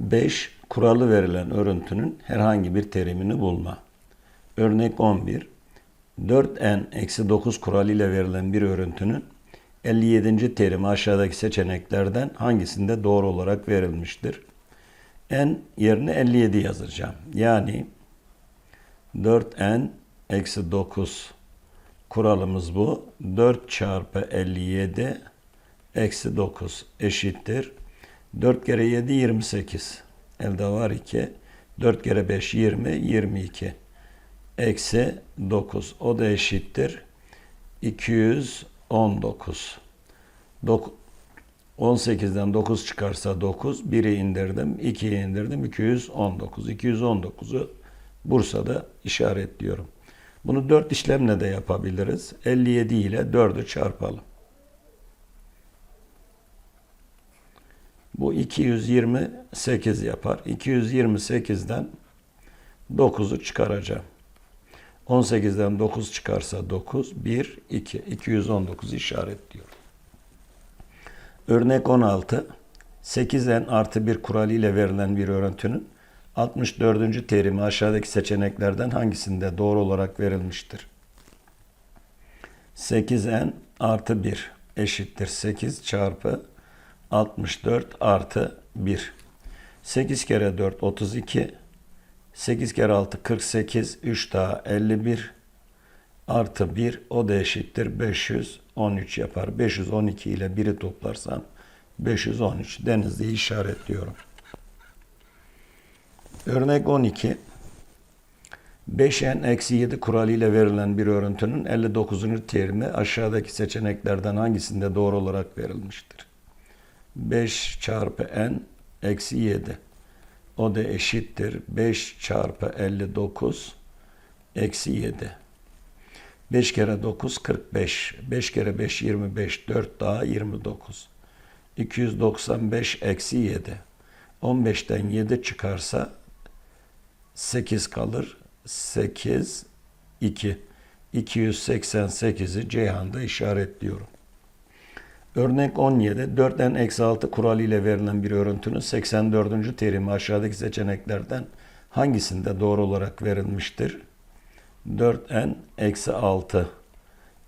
5. Kuralı verilen örüntünün herhangi bir terimini bulma. Örnek 11. 4n-9 kuralı ile verilen bir örüntünün 57. terimi aşağıdaki seçeneklerden hangisinde doğru olarak verilmiştir? n yerine 57 yazacağım. Yani 4n eksi 9 kuralımız bu. 4 çarpı 57 eksi 9 eşittir. 4 kere 7 28. Elde var 2. 4 kere 5 20 22. Eksi 9. O da eşittir. 219. Dok 18'den 9 çıkarsa 9. 1'i indirdim. 2'yi indirdim. 219. 219'u Bursa'da işaretliyorum. Bunu 4 işlemle de yapabiliriz. 57 ile 4'ü çarpalım. Bu 228 yapar. 228'den 9'u çıkaracağım. 18'den 9 çıkarsa 9, 1, 2. 219 işaretliyorum. Örnek 16. 8n artı 1 kuralı ile verilen bir örüntünün 64. terimi aşağıdaki seçeneklerden hangisinde doğru olarak verilmiştir? 8n artı 1 eşittir 8 çarpı 64 artı 1. 8 kere 4 32. 8 kere 6 48. 3 daha 51 artı 1 o da eşittir 513 yapar. 512 ile 1'i toplarsam 513 Denizli'yi işaretliyorum. Örnek 12. 5n eksi 7 kuralı ile verilen bir örüntünün 59. terimi aşağıdaki seçeneklerden hangisinde doğru olarak verilmiştir? 5 çarpı n eksi 7. O da eşittir 5 çarpı 59 eksi 7. 5 kere 9 45. 5 kere 5 25. 4 daha 29. 295 eksi 7. 15'ten 7 çıkarsa 8 kalır. 8 2. 288'i Ceyhan'da işaretliyorum. Örnek 17. 4n eksi 6 kuralı ile verilen bir örüntünün 84. terimi aşağıdaki seçeneklerden hangisinde doğru olarak verilmiştir? 4n eksi 6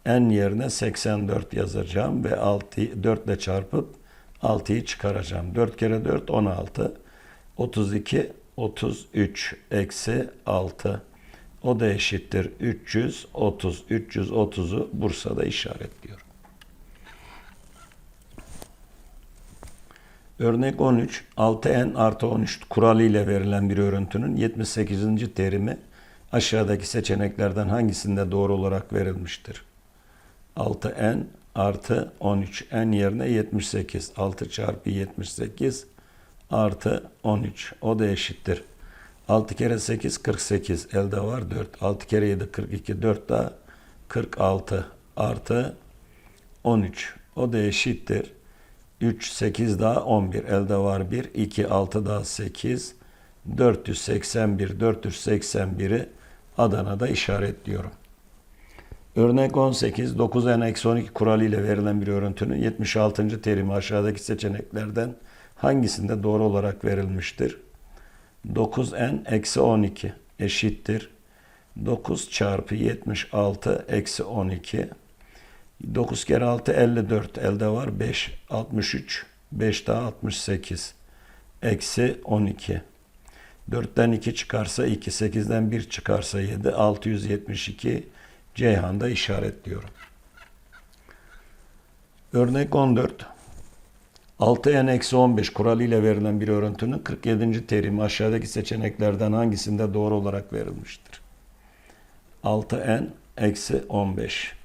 n yerine 84 yazacağım ve 6, 4 ile çarpıp 6'yı çıkaracağım. 4 kere 4 16 32 33 eksi 6 o da eşittir 330 330'u Bursa'da işaretliyorum. Örnek 13, 6n artı 13 kuralı ile verilen bir örüntünün 78. terimi aşağıdaki seçeneklerden hangisinde doğru olarak verilmiştir? 6n artı 13, n yerine 78, 6 çarpı 78 artı 13, o da eşittir. 6 kere 8, 48, elde var 4, 6 kere 7, 42, 4 daha 46 artı 13, o da eşittir. 3, 8 daha 11. Elde var 1. 2, 6 daha 8. 481, 481'i Adana'da işaretliyorum. Örnek 18, 9n-12 kuralı ile verilen bir örüntünün 76. terimi aşağıdaki seçeneklerden hangisinde doğru olarak verilmiştir? 9n-12 eşittir. 9 çarpı 76 eksi 12 9 kere 6 54. Elde var 5. 63. 5 daha 68. Eksi 12. 4'ten 2 çıkarsa 2. 8'den 1 çıkarsa 7. 672. Ceyhan'da işaretliyorum. Örnek 14. 6n-15 kuralı ile verilen bir örüntünün 47. terimi aşağıdaki seçeneklerden hangisinde doğru olarak verilmiştir? 6n eksi 15.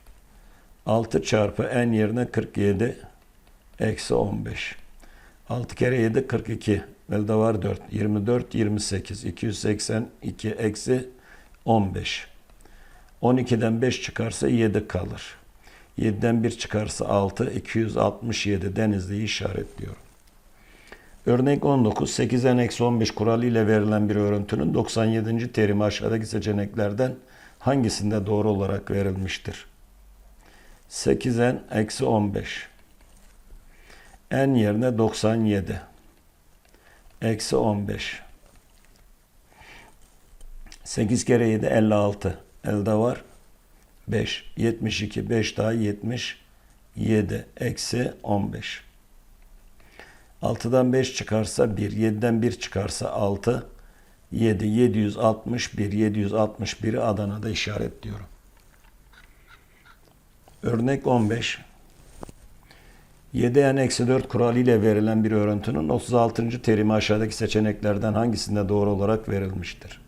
6 çarpı n yerine 47 eksi 15. 6 kere 7 42. Elde var 4. 24 28. 282 eksi 15. 12'den 5 çıkarsa 7 kalır. 7'den 1 çıkarsa 6. 267 Denizli'yi işaretliyorum. Örnek 19. 8'den eksi 15 kuralı ile verilen bir örüntünün 97. terimi aşağıdaki seçeneklerden hangisinde doğru olarak verilmiştir? 8n eksi 15. n yerine 97. Eksi 15. 8 kere 7 56. Elde var 5. 72. 5 daha 77. Eksi 15. 6'dan 5 çıkarsa 1. 7'den 1 çıkarsa 6. 7. 761. 761'i Adana'da işaretliyorum. Örnek 15. 7n eksi 4 kuralı ile verilen bir örüntünün 36. terimi aşağıdaki seçeneklerden hangisinde doğru olarak verilmiştir?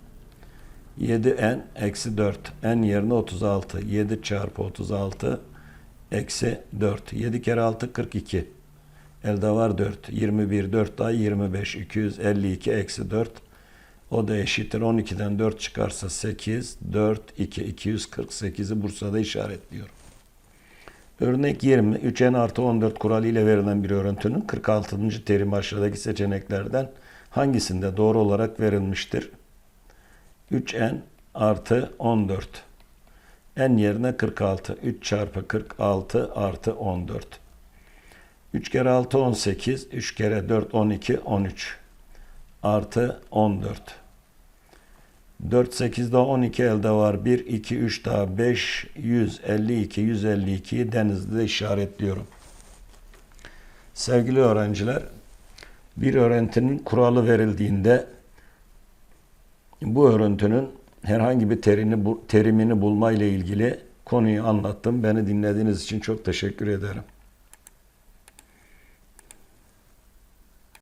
7n eksi 4. n yerine 36. 7 çarpı 36 eksi 4. 7 kere 6 42. Elde var 4. 21 4 daha 25. 252 eksi 4. O da eşittir. 12'den 4 çıkarsa 8. 4 2 248'i Bursa'da işaretliyorum. Örnek 20. 3n artı 14 kuralı ile verilen bir örüntünün 46. terimi aşağıdaki seçeneklerden hangisinde doğru olarak verilmiştir? 3n artı 14. n yerine 46. 3 çarpı 46 artı 14. 3 kere 6 18. 3 kere 4 12 13. Artı 14. 4 8 daha 12 elde var. 1 2 3 daha 5 152 152'yi denizde işaretliyorum. Sevgili öğrenciler, bir örüntünün kuralı verildiğinde bu örüntünün herhangi bir terini, terimini bulma ile ilgili konuyu anlattım. Beni dinlediğiniz için çok teşekkür ederim.